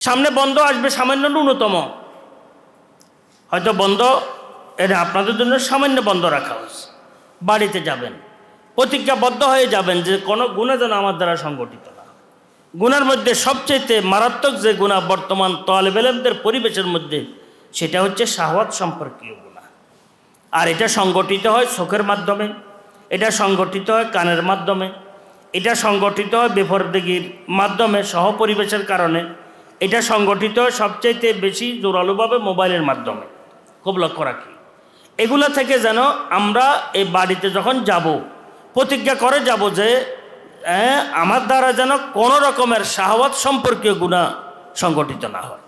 সামনে বন্ধ আসবে, সামান্য ন্যূনতম। হয়তো বন্ধ, এটা আপনাদের জন্য সামান্য বন্ধ রাখা হয়েছে। বাড়িতে যাবেন, প্রতিজ্ঞাবদ্ধ হয়ে যাবেন যে কোনো গুণা যেন আমার দ্বারা সংগঠিত না গুণার মধ্যে সবচেয়ে মারাত্মক যে গুণা বর্তমান তোয়ালেবেলেমদের পরিবেশের মধ্যে, সেটা হচ্ছে শাহওয়াত সম্পর্কীয় গুণা। আর এটা সংগঠিত হয় চোখের মাধ্যমে, এটা সংগঠিত হয় কানের মাধ্যমে, এটা সংগঠিত হয় বেফরদেগির মাধ্যমে, সহপরিবেশের কারণে। এটা সংগঠিত সবচাইতে বেশি জোরালোভাবে মোবাইলের মাধ্যমে। খুব লক্ষ্য রাখি। এগুলা থেকে যেন আমরা এই বাড়িতে যখন যাব প্রতিজ্ঞা করে যাব যে হ্যাঁ, আমার দ্বারা যেন কোনো রকমের শাহওয়াত সম্পর্কীয় গুণা সংগঠিত না হয়।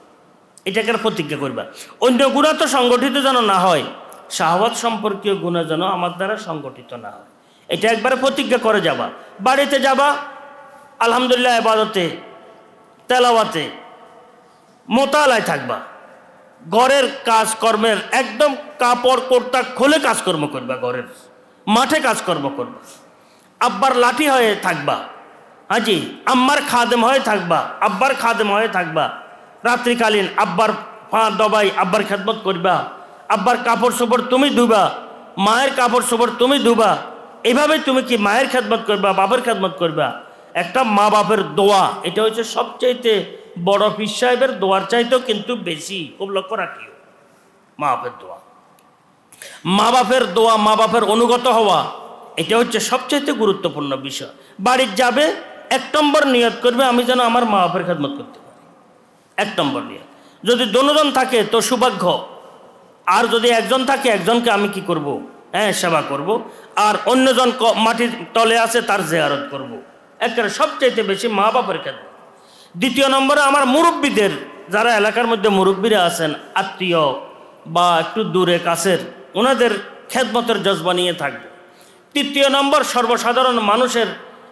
এটাকে প্রতিজ্ঞা করবা। অন্য গুণা তো সংগঠিত যেন না হয় শাহওয়াত সম্পর্কীয় গুণা যেন আমার দ্বারা সংগঠিত না হয়। এটা একবারে প্রতিজ্ঞা করে যাবা। বাড়িতে যাবা আলহামদুলিল্লাহ এবাদতে তেলাওয়াতে মোতালায় থাকবা। ঘরের কাজকর্মের একদম কাপড় কোর্তা খুলে কাজকর্ম করবা ঘরের। মাঠে কাজকর্ম করবা। আব্বার লাঠি হয়ে থাকবা। হাজি, আম্মার খাদেম হয়ে থাকবা। আব্বার খাদেম হয়ে থাকবা। রাত্রিকালীন আব্বার পা দবাই আব্বার খেদমত করবা। আব্বার কাপড় চোপড় তুমি ধুবা। মায়ের কাপড় চোপড় তুমি ধুবা। এভাবে তুমি কি মায়ের খেদমত করবা বাবার খেদমত করবা? একটা মা বাপের দোয়া, এটা হচ্ছে সবচাইতে বড় পীর সাহেবের দোয়ার চাইতেও কিন্তু বেশি খুব লক্ষ্য রাখিও। মা বাপের দোয়া। মা বাপের দোয়া মা বাপের অনুগত হওয়া, এটা হচ্ছে সবচাইতে গুরুত্বপূর্ণ বিষয়। বাড়ির যাবে, এক নম্বর নিয়ত করবে, আমি যেন আমার মা বাপের খেদমত করতে পারি। এক নম্বর নিয়ত। যদি দনোজন থাকে, তো সৌভাগ্য। আর যদি একজন থাকে, একজনকে আমি কি করব? হ্যাঁ সেবা করব। আর অন্যজন মাটির তলে আছে, তার জেয়ারত করব। একেবারে সবচাইতে বেশি মা বাপের খেদমত। দ্বিতীয় নম্বরে আমার মুরব্বীদের, যারা এলাকার মধ্যে মুরব্বীরা আছেন, আত্মীয় বা একটু দূরে কাছের, ওনাদের খেদমতের জজবা নিয়ে থাকব। তৃতীয় নম্বর, সর্বসাধারণ মানুষের,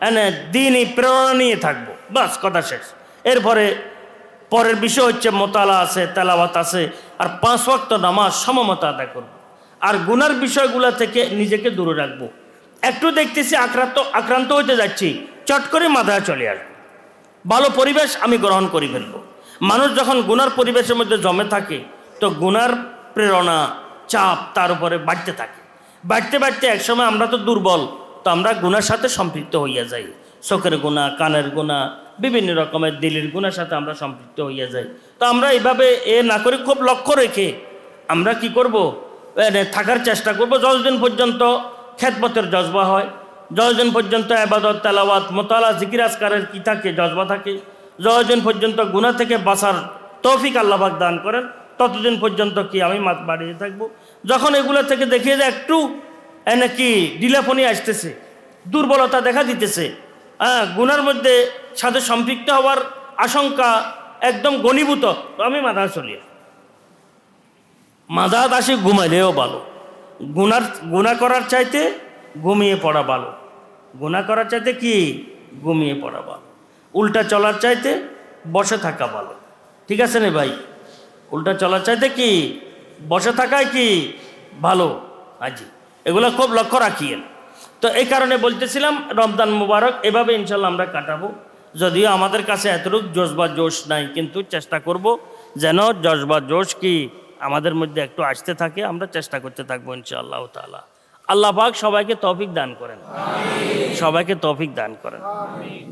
এনে দিনই প্রেরণা নিয়ে থাকব। বাস, কথা শেষ। এরপরে পরের বিষয় হচ্ছে মোতালা আছে, তেলাওয়াত আছে, আর পাঁচ ওয়াক্ত নামাজ সমমতা আদায় করব। আর গুনার বিষয়গুলো থেকে নিজেকে দূরে রাখব। একটু দেখতেছি আক্রান্ত আক্রান্ত হতে যাচ্ছি, চট করে মাথায় চলে আসব। ভালো পরিবেশ আমি গ্রহণ করে ফেলব। মানুষ যখন গুনার পরিবেশের মধ্যে জমে থাকে, তো গুনার প্রেরণা, চাপ তার উপরে বাড়তে থাকে। বাড়তে বাড়তে একসময় আমরা তো দুর্বল, তো আমরা গুনার সাথে সম্পৃক্ত হইয়া যাই। চোখের গুণা, কানের গুণা, বিভিন্ন রকমের দিলের গুণার সাথে আমরা সম্পৃক্ত হইয়া যাই। তো আমরা এইভাবে এ না করে খুব লক্ষ্য রেখে আমরা কি করব? থাকার চেষ্টা করব। যতদিন পর্যন্ত খেদমতের জজবা হয় যতদিন পর্যন্ত আবাদত তেলাওয়াত, মোতালা, জিকির আসকারের কি থাকে, জজবা থাকে। যতদিন পর্যন্ত গুণা থেকে বাঁচার তৌফিক আল্লাহাক দান করেন। ততদিন পর্যন্ত কি আমি মাত বাড়িয়ে থাকব? যখন এগুলো থেকে দেখিয়ে যে একটু এনে কি ডিলাফনি আসতেছে, দুর্বলতা দেখা দিতেছে হ্যাঁ গুনার মধ্যে সাথে সম্পৃক্ত হওয়ার আশঙ্কা একদম গণীভূত আমি মাথা চলিয়ে মাদাত আসে ঘুমাইলেও ভালো। গুনার গুণা করার চাইতে ঘুমিয়ে পড়া ভালো। গুণা করার চাইতে কি? ঘুমিয়ে পড়া ভালো। উল্টা চলার চাইতে বসে থাকা ভালো। ঠিক আছে রে ভাই? উল্টা চলার চাইতে কি? বসে থাকাই কি ভালো? আজি এগুলো খুব লক্ষ্য রাখিয়েন। তো এই কারণে বলতেছিলাম, রমজান মুবারক, এভাবে ইনশাল্লাহ আমরা কাটাবো। যদিও আমাদের কাছে এতটুকু জোশ বা জোশ নাই, কিন্তু চেষ্টা করব যেন জশ বা জোশ কি আমাদের মধ্যে একটু আসতে থাকে, আমরা চেষ্টা করতে থাকব ইনশাআল্লাহ তাআলা। আল্লাহ পাক সবাইকে তফিক দান করেন। সবাইকে তফিক দান করেন।